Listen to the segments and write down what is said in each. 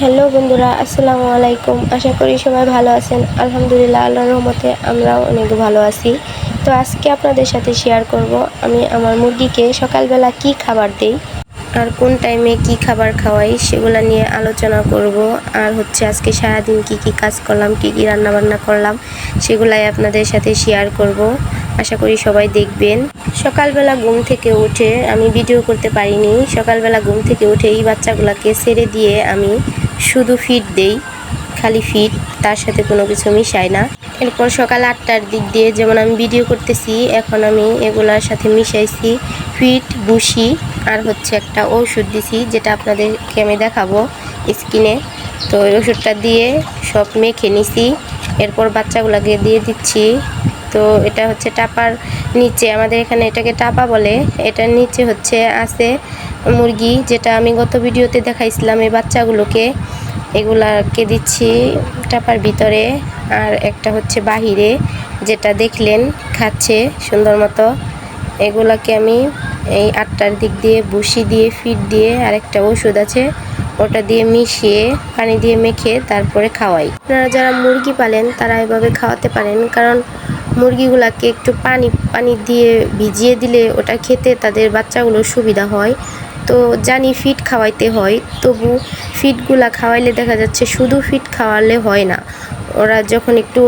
Hello বন্ধুরা, আসসালামু আলাইকুম। আশা করি সবাই ভালো আছেন। আলহামদুলিল্লাহ, আল্লাহর রহমতে আমরাও অনেক ভালো আছি। তো আজকে আপনাদের সাথে শেয়ার করব আমি আমার মুরগিকে সকালবেলা কি খাবার দেই আর কোন টাইমে কি খাবার খাওয়াই সেগুলো নিয়ে আলোচনা করব। আর হচ্ছে আজকে সারাদিন কি কি কাজ করলাম, কি কি রান্না বান্না করলাম সেগুলাই আপনাদের সাথে শেয়ার করব। আশা করি সবাই দেখবেন। সকালবেলা ঘুম থেকে উঠে আমি ভিডিও করতে পারিনি। সকালবেলা ঘুম থেকে উঠে এই বাচ্চাগুলোকে ছেড়ে দিয়ে আমি শুধু ফিড দেই, খালি ফিড তার সাথে কোনো কিছু মিশাই না। এরপর সকাল আটটার দিক দিয়ে যেমন আমি ভিডিও করতেছি, এখন আমি এগুলার সাথে মিশাইছি ফিট বুসি আর হচ্ছে একটা ওষুধ দিছি, যেটা আপনাদেরকে আমি দেখাবো স্কিনে। তো ওই ওষুধটা দিয়ে সব মেখে নিছি, এরপর বাচ্চাগুলোকে দিয়ে দিচ্ছি। তো এটা হচ্ছে টাপার নিচে, আমাদের এখানে এটাকে টাপা বলে। এটার নিচে হচ্ছে আছে মুরগি, যেটা আমি গত ভিডিওতে দেখাইছিলাম এই বাচ্চাগুলোকে। এগুলাকে দিচ্ছি টাপার ভিতরে। আর একটা হচ্ছে বাহিরে, যেটা দেখলেন, খাচ্ছে সুন্দর মতো। এগুলাকে আমি এই আটটার দিক দিয়ে বসি দিয়ে ফিট দিয়ে আরেকটা ওষুধ আছে, ওটা দিয়ে মিশিয়ে, পানি দিয়ে মেখে তারপরে খাওয়াই। আপনারা যারা মুরগি পালেন, তারা এভাবে খাওয়াতে পারেন। কারণ মুরগিগুলাকে একটু পানি পানি দিয়ে ভিজিয়ে দিলে ওটা খেতে তাদের বাচ্চাগুলোর সুবিধা হয়। তো জানি ফিট খাওয়াইতে হয়, তবু ফিটগুলা খাওয়াইলে দেখা যাচ্ছে শুধু ফিট খাওয়ালে হয় না। ওরা যখন একটু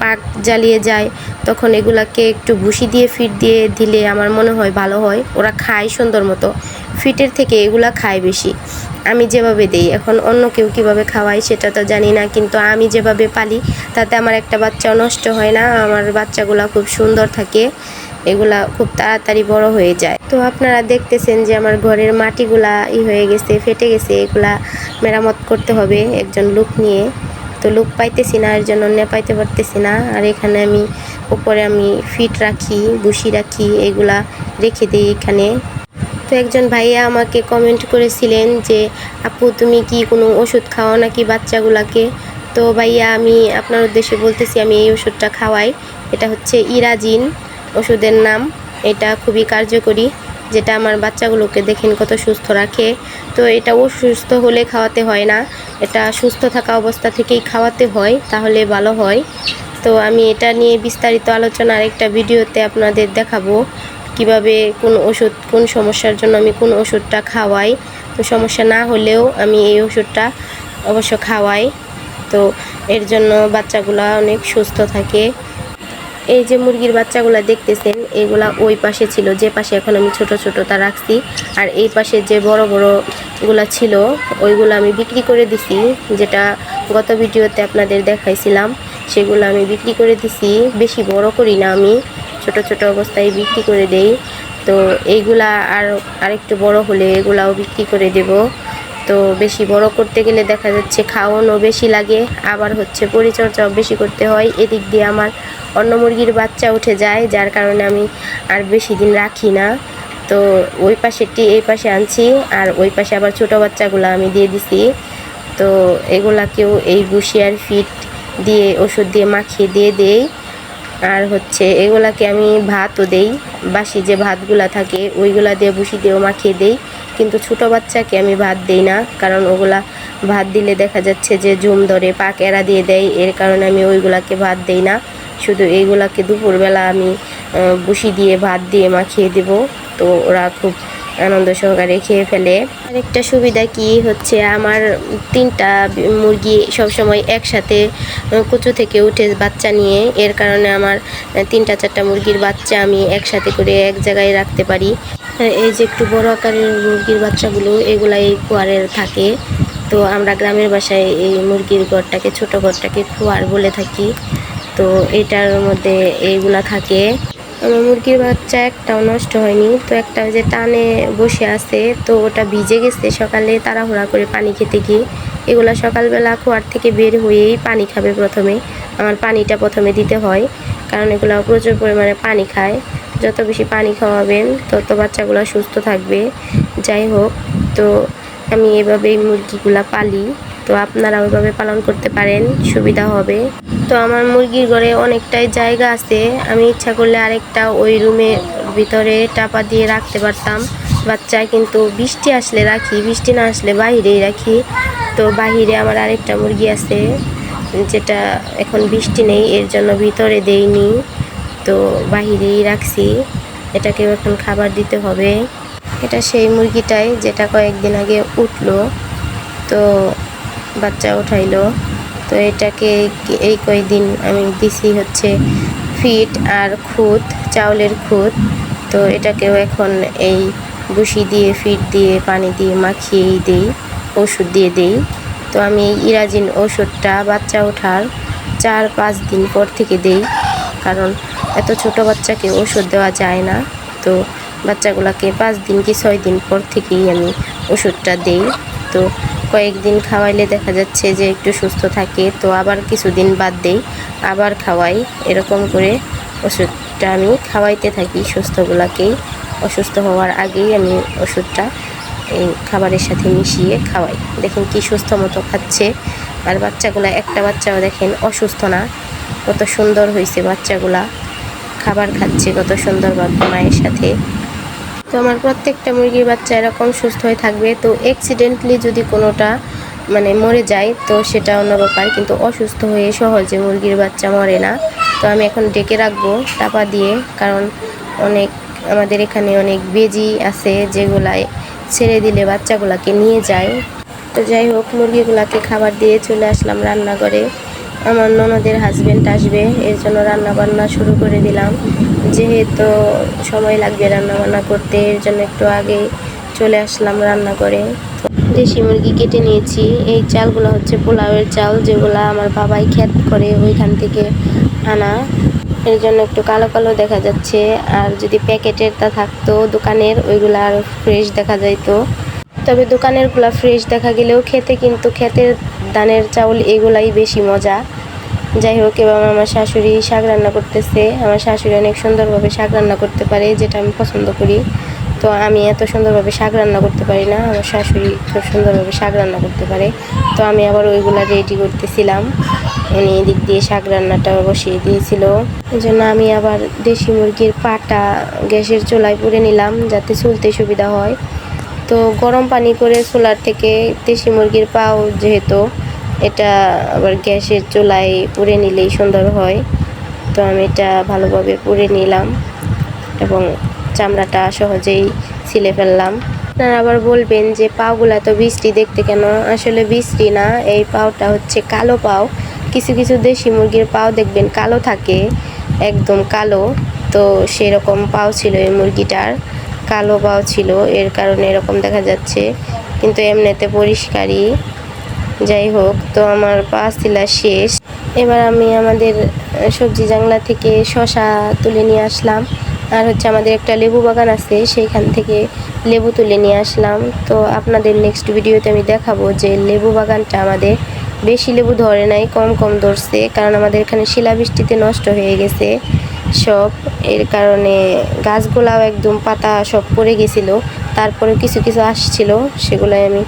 পাক জ্বালিয়ে যায়, তখন এগুলাকে একটু ভুসি দিয়ে ফিট দিয়ে দিলে আমার মনে হয় ভালো হয়। ওরা খায় সুন্দর মতো। ফিটের থেকে এগুলা খায় বেশি। আমি যেভাবে দেই। এখন অন্য কেউ কীভাবে খাওয়াই সেটা তো জানি না, কিন্তু আমি যেভাবে পালি, তাতে আমার একটা বাচ্চাও নষ্ট হয় না, আমার বাচ্চাগুলো খুব সুন্দর থাকে, এগুলা খুব তাড়াতাড়ি বড় হয়ে যায়। তো আপনারা দেখতেছেন যে আমার ঘরের মাটিগুলা ই হয়ে গেছে, ফেটে গেছে, এগুলা মেরামত করতে হবে একজন লোক নিয়ে। তো লোক পাইতেছি না, এর জন্য নেপাইতে পারতেছি না, আর এখানে আমি উপরে আমি ফিট রাখি বুসি রাখি, এগুলা রেখে দিই এখানে। তো একজন ভাইয়া আমাকে কমেন্ট করেছিলেন যে, আপু, তুমি কি কোনো ওষুধ খাওয়াও নাকি বাচ্চাগুলাকে? তো ভাইয়া আমি আপনার উদ্দেশ্যে বলতেছি, আমি এই ওষুধটা খাওয়াই। এটা হচ্ছে ইরাজিন ওষুধের নাম। এটা খুবই কার্যকরী, যেটা আমার বাচ্চাগুলোকে দেখেন কত সুস্থ রাখে। তো এটা অসুস্থ হলে খাওয়াতে হয় না। এটা সুস্থ থাকা অবস্থা থেকেই খাওয়াতে হয়, তাহলে ভালো হয়। তো আমি এটা নিয়ে বিস্তারিত আলোচনা আরেকটা ভিডিওতে আপনাদের দেখাবো। কীভাবে কোন ওষুধ, কোন সমস্যার জন্য আমি কোন ওষুধটা খাওয়াই। তো সমস্যা না হলেও আমি এই ওষুধটা অবশ্য খাওয়াই। তো এর জন্য বাচ্চাগুলা অনেক সুস্থ থাকে। এই যে মুরগির বাচ্চাগুলা দেখতেছেন, এগুলা ওই পাশে ছিল, যে পাশে এখন আমি ছোট ছোটটা রাখছি। আর এই পাশে যে বড় বড়গুলা ছিল, ওইগুলো আমি বিক্রি করে দিছি, যেটা গত ভিডিওতে আপনাদের দেখাইছিলাম। সেগুলো আমি বিক্রি করে দিছি, বেশি বড় করি না আমি। ছোট ছোট অবস্থায় বিক্রি করে দেই। তো এইগুলা আর আরেকটু বড় হলে এগুলাও বিক্রি করে দেব। তো বেশি বড় করতে গেলে দেখা যাচ্ছে খাওয়ানো বেশি লাগে, আবার হচ্ছে পরিচর্যাও বেশি করতে হয়। এদিক দিয়ে আমার অন্য মুরগির বাচ্চা উঠে যায়, যার কারণে আমি আর বেশি দিন রাখি না। তো ওই পাশেরটি এই পাশে আনছি, আর ওই পাশে আবার ছোটো বাচ্চাগুলো আমি দিয়ে দিছি। তো এগুলাকেও এই গুশিয়ার ফিট দিয়ে, ওষুধ দিয়ে মাখিয়ে দিয়ে দেই। আর হচ্ছে এগুলাকে আমি ভাতও দেই, বাসি যে ভাতগুলা থাকে ওইগুলা দিয়ে বুসি দিয়েও মাখিয়ে দেই, কিন্তু ছোটো বাচ্চাকে আমি ভাত দেই না, কারণ ওগুলা ভাত দিলে দেখা যাচ্ছে যে জুম ধরে পাক এরা দিয়ে দেয়, এর কারণে আমি ওইগুলাকে ভাত দেই না। শুধু এইগুলাকে দুপুরবেলা আমি বুসি দিয়ে, ভাত দিয়ে মাখিয়ে দেব, তো ওরা খুব আনন্দ সহকারে খেয়ে ফেলে। আরেকটা সুবিধা কি হচ্ছে, আমার তিনটা মুরগি সবসময় একসাথে কুচু থেকে উঠে বাচ্চা নিয়ে। এর কারণে আমার তিনটা চারটা মুরগির বাচ্চা আমি একসাথে করে এক জায়গায় রাখতে পারি। এই যে একটু বড় আকারের মুরগির বাচ্চাগুলো এগুলা এই খোয়ারের থাকে। তো আমরা গ্রামের বাসায় এই মুরগির ঘরটাকে, ছোট ঘরটাকে খোয়ার বলে থাকি। তো এটার মধ্যে এইগুলা থাকে। আমার মুরগির বাচ্চা একটাও নষ্ট হয়নি। তো একটা যে টানে বসে আছে, তো ওটা ভিজে গেছে। সকালে তাড়াহুড়া করে পানি খেতে গিয়ে এগুলা সকালবেলা খোয়ার থেকে বের হয়েই পানি খাবে প্রথমে। আমার পানিটা প্রথমে দিতে হয়, কারণ এগুলো প্রচুর পরিমাণে পানি খায়। যত বেশি পানি খাওয়াবেন, তত বাচ্চাগুলো সুস্থ থাকবে। যাই হোক, তো আমি এভাবেই মুরগিগুলা পালি। তো আপনারা ওইভাবে পালন করতে পারেন, সুবিধা হবে। তো আমার মুরগির ঘরে অনেকটাই জায়গা আছে। আমি ইচ্ছা করলে আরেকটা ওই রুমের ভিতরে টাপা দিয়ে রাখতে পারতাম। বাচ্চা কিন্তু বৃষ্টি আসলে রাখি, বৃষ্টি না আসলে বাইরেই রাখি। তো বাহিরে আমার আরেকটা মুরগি আছে, যেটা এখন বৃষ্টি নেই, এর জন্য ভিতরে দেইনি। তো বাহিরেই রাখছি, এটাকেও এখন খাবার দিতে হবে। এটা সেই মুরগিটাই যেটা কয়েকদিন আগে উঠল। তো বাচ্চা উঠাইলো। তো এটাকে এই কয়েকদিন আমি দিছি হচ্ছে ফিট আর খুদ চাউলের খুদ তো এটাকেও এখন এই বুসি দিয়ে, ফিট দিয়ে, পানি দিয়ে মাখিয়েই দিই, ওষুধ দিয়ে দিই। তো আমি এই ইরাজিন ওষুধটা বাচ্চা ওঠার চার পাঁচ দিন পর থেকে দেই, কারণ এত ছোট বাচ্চাকে ওষুধ দেওয়া যায় না। তো বাচ্চাগুলোকে পাঁচ দিন কি ছয় দিন পর থেকেই আমি ওষুধটা দেই। তো কয়েকদিন খাওয়াইলে দেখা যাচ্ছে যে একটু সুস্থ থাকে, তো আবার কিছুদিন বাদ দেই, আবার খাওয়াই। এরকম করে ওষুধটা আমি খাওয়াইতে থাকি সুস্থগুলাকেই অসুস্থ হওয়ার আগেই আমি ওষুধটা এই খাবারের সাথে মিশিয়ে খাওয়াই। দেখেন কি সুস্থ মতো খাচ্ছে। আর বাচ্চাগুলা, একটা বাচ্চাও দেখেন অসুস্থ না, কত সুন্দর হয়েছে বাচ্চাগুলা। খাবার খাচ্ছে কত সুন্দরভাবে মায়ের সাথে। তো আমার প্রত্যেকটা মুরগির বাচ্চা এরকম সুস্থ হয়ে থাকবে। তো অ্যাক্সিডেন্টলি যদি কোনোটা মানে মরে যায়, তো সেটা অন্য ব্যাপার। কিন্তু অসুস্থ হয়ে সহজে মুরগির বাচ্চা মরে না। তো আমি এখন ডেকে রাখব, টাপা দিয়ে, কারণ অনেক, আমাদের এখানে অনেক বেজি আছে যেগুলায় ছেড়ে দিলে বাচ্চাগুলাকে নিয়ে যায়। তো যাই হোক, মুরগিগুলাকে খাবার দিয়ে চলে আসলাম রান্নাঘরে। আমার ননদের হাজব্যান্ড আসবে, এর জন্য রান্নাবান্না শুরু করে দিলাম। যেহেতু সময় লাগবে রান্নাবান্না করতে, এর জন্য একটু আগে চলে আসলাম রান্না করে। দেশি মুরগি কেটে নিয়েছি। এই চালগুলো হচ্ছে পোলাওয়ের চাল, যেগুলো আমার বাবাই খ্যাত করে ওইখান থেকে আনা। এর জন্য একটু কালো কালো দেখা যাচ্ছে, আর যদি প্যাকেটের তা থাকতো দোকানের, ওইগুলো আর ফ্রেশ দেখা যাইতো। তবে দোকানেরগুলো ফ্রেশ দেখা গেলেও খেতে কিন্তু ক্ষেতের ধানের চাউল এগুলাই বেশি মজা। যাই হোক, এবার আমার শাশুড়ি শাক রান্না করতেছে। আমার শাশুড়ি অনেক সুন্দরভাবে শাক রান্না করতে পারে, যেটা আমি পছন্দ করি। তো আমি এত সুন্দরভাবে শাক রান্না করতে পারি না, আমার শাশুড়ি খুব সুন্দরভাবে শাক রান্না করতে পারে। তো আমি আবার ওইগুলা রেডি করতেছিলাম। উনি এদিক দিয়ে শাক রান্নাটা বসিয়ে দিয়েছিল। এই জন্য আমি আবার দেশি মুরগির পাটা গ্যাসের চুলায় পুড়ে নিলাম, যাতে চুলতে সুবিধা হয়। তো গরম পানি করে চুলার থেকে দেশি মুরগির পাও যেহেতু এটা আবার গ্যাসের চুলায় পুড়ে নিলেই সুন্দর হয়। তো আমি এটা ভালোভাবে পুড়ে নিলাম এবং চামড়াটা সহজেই ছিলে ফেললাম। আপনারা আবার বলবেন যে পাওগুলা তো বৃষ্টি দেখতে কেন? আসলে বৃষ্টি না, এই পাওটা হচ্ছে কালো পাও। কিছু কিছু দেশি মুরগির পাও দেখবেন কালো থাকে, একদম কালো। তো সেরকম পাও ছিল এই মুরগিটার, কালো পাও ছিল, এর কারণে এরকম দেখা যাচ্ছে। কিন্তু এমনিতে পরিষ্কারই। যাই হোক, তো আমার পা শিলা শেষ। এবার আমি আমাদের সবজি জাংলা থেকে শশা তুলে নিয়ে আসলাম। আর হচ্ছে আমাদের একটা লেবু বাগান আছে, সেইখান থেকে লেবু তুলে নিয়ে আসলাম। তো আপনাদের নেক্সট ভিডিওতে আমি দেখাবো যে লেবু বাগানটা আমাদের বেশি লেবু ধরে নাই, কম কম ধরছে। কারণ আমাদের এখানে শিলাবৃষ্টিতে নষ্ট হয়ে গেছে সব। এর কারণে গাছগুলাও একদম পাতা সব পড়ে গেছিল। তারপরে কিছু কিছু আসছিল, সেগুলাই আমি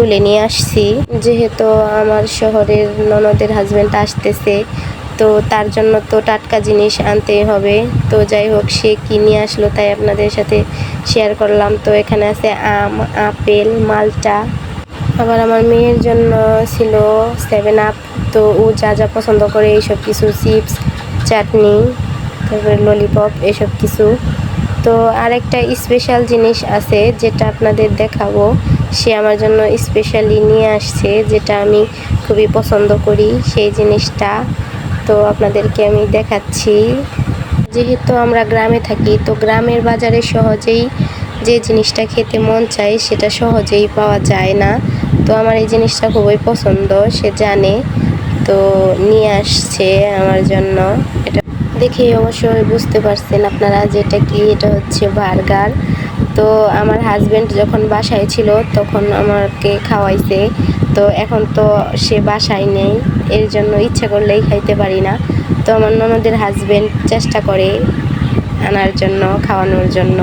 তুলে নিয়ে আসছি। যেহেতু আমার শহরের ননদের হাজব্যান্ড আসতেছে, তো তার জন্য তো টাটকা জিনিস আনতে হবে। তো যাই হোক, সে কি নিয়ে আসলো তাই আপনাদের সাথে শেয়ার করলাম। তো এখানে আছে আম, আপেল, মালটা। আবার আমার মেয়ের জন্য ছিল সেভেন আপ তো ও যা যা পছন্দ করে, এইসব কিছু চিপস চাটনি, তারপরে ললিপপ এসব কিছু। তো আরেকটা স্পেশাল জিনিস আছে যেটা আপনাদের দেখাবো। সে আমার জন্য স্পেশালি নিয়ে আসছে, যেটা আমি খুবই পছন্দ করি সেই জিনিসটা। তো আপনাদেরকে আমি দেখাচ্ছি। যেহেতু আমরা গ্রামে থাকি, তো গ্রামের বাজারে সহজেই যে জিনিসটা খেতে মন চায় সেটা সহজেই পাওয়া যায় না। তো আমার এই জিনিসটা খুবই পছন্দ, সে জানে। তো নিয়ে আসছে আমার জন্য। এটা দেখে অবশ্যই বুঝতে পারছেন আপনারা যেটা কি, এটা হচ্ছে বার্গার। তো আমার হাজব্যান্ড যখন বাসায় ছিল তখন আমাকে খাওয়াইছে। তো এখন তো সে বাসায় নেই, এর জন্য ইচ্ছা করলেই খাইতে পারি না। তো আমার ননদের হাজব্যান্ড চেষ্টা করে আনার জন্য, খাওয়ানোর জন্য।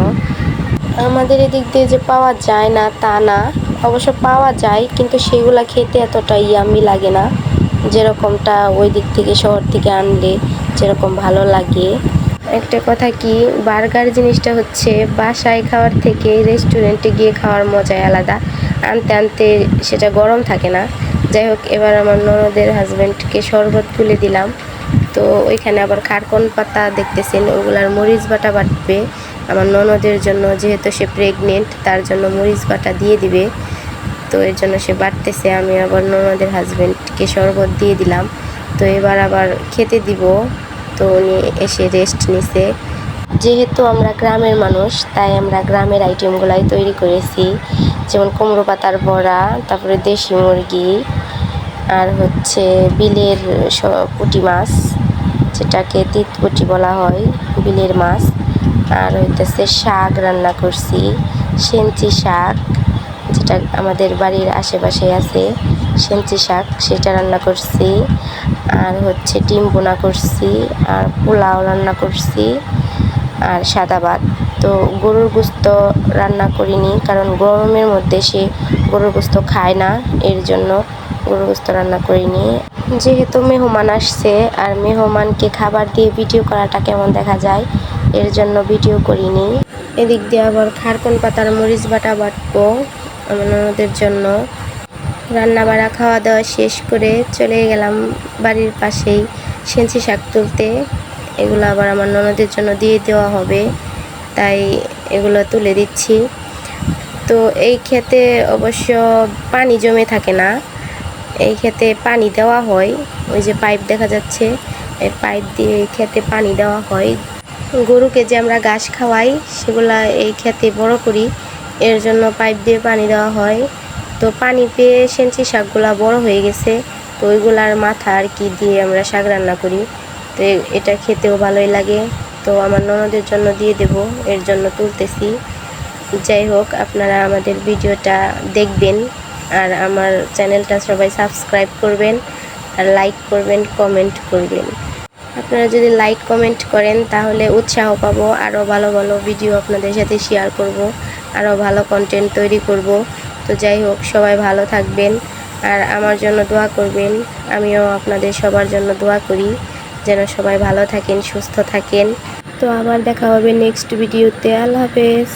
আমাদের এদিক দিয়ে যে পাওয়া যায় না, তা না। অবশ্য পাওয়া যায়, কিন্তু সেগুলা খেতে এতটা ইয়ামি লাগে না, যেরকমটা ওই দিক থেকে শহর থেকে আনলে। যেরকম ভালো লাগে। একটা কথা কি, বার্গার জিনিসটা হচ্ছে বাসায় খাওয়ার থেকে রেস্টুরেন্টে গিয়ে খাওয়ার মজাই আলাদা। আনতে আনতে সেটা গরম থাকে না। যাই হোক, এবার আমার ননদের হাজব্যান্ডকে শরবত তুলে দিলাম। তো ওইখানে আবার খারকন পাতা দেখতেছেন, ওগুলার মরিচ বাটা বাটবে। আমার ননদের জন্য যেহেতু সে প্রেগনেন্ট তার জন্য মরিচ বাটা দিয়ে দিবে। তো এর জন্য সে বাটতেছে, আমি আবার ননদের হাজব্যান্ডকে শরবত দিয়ে দিলাম। তো এবার আবার খেতে দিব। তো উনি এসে রেস্ট নিছে। যেহেতু আমরা গ্রামের মানুষ, তাই আমরা গ্রামের আইটেমগুলাই তৈরি করেছি। যেমন কুমড়ো পাতার বড়া, তারপরে দেশি মুরগি, আর হচ্ছে বিলের পুঁটি মাছ, যেটাকে তিত পুঁটি বলা হয়, বিলের মাছ। আর হইতেছে শাক রান্না করছি সেঞ্চি শাক, যেটা আমাদের বাড়ির আশেপাশে আছে সেঞ্চি শাক, সেটা রান্না করছি। আর হচ্ছে ডিম বোনা করছি, আর পোলাও রান্না করছি, আর সাদা ভাত। তো গরুর গোস্ত রান্না করিনি, কারণ গরমের মধ্যে সে গরুর গোস্ত খায় না, এর জন্য গরুর গোস্ত রান্না করিনি। যেহেতু মেহমান আসছে, আর মেহমানকে খাবার দিয়ে ভিডিও করাটা কেমন দেখা যায়, এর জন্য ভিডিও করিনি। এদিক দিয়ে আবার খারকন পাতার মরিচ বাটা বাটবো আমার ননদের জন্য। রান্না বাড়া খাওয়া দাওয়া শেষ করে চলে গেলাম বাড়ির পাশেই সেঞ্চি শাক তুলতে। এগুলো আবার আমার ননদের জন্য দিয়ে দেওয়া হবে, তাই এগুলো তুলে দিচ্ছি। তো এই ক্ষেতে অবশ্য পানি জমে থাকে না। এই ক্ষেতে পানি দেওয়া হয়, ওই যে পাইপ দেখা যাচ্ছে, এই পাইপ দিয়ে এই ক্ষেতে পানি দেওয়া হয়। গরুকে যে আমরা ঘাস খাওয়াই, সেগুলা এই ক্ষেতে বড় করি, এর জন্য পাইপ দিয়ে পানি দেওয়া হয়। তো পানি পেয়ে সেঞ্চি শাকগুলা বড় হয়ে গেছে, তো ওইগুলার মাথা আর কি দিয়ে আমরা শাক রান্না করি। তো এটা খেতেও ভালোই লাগে, তো আমার ননদের জন্য দিয়ে দেব, এর জন্য তুলতেছি। যাই হোক, আপনারা আমাদের ভিডিওটা দেখবেন, আর আমার চ্যানেলটা সবাই সাবস্ক্রাইব করবেন, আর লাইক করবেন, কমেন্ট করবেন। আপনারা যদি লাইক, কমেন্ট করেন, তাহলে উৎসাহ পাবো, আরও ভালো ভালো ভিডিও আপনাদের সাথে শেয়ার করব, আরও ভালো কন্টেন্ট তৈরি করব। তো যাই হোক, সবাই ভালো থাকবেন আর আমার জন্য দোয়া করবেন। আমিও আপনাদের সবার জন্য দোয়া করি, যেন সবাই ভালো থাকেন, সুস্থ থাকেন। তো আবার দেখা হবে নেক্সট ভিডিওতে আল্লাহ হাফেজ।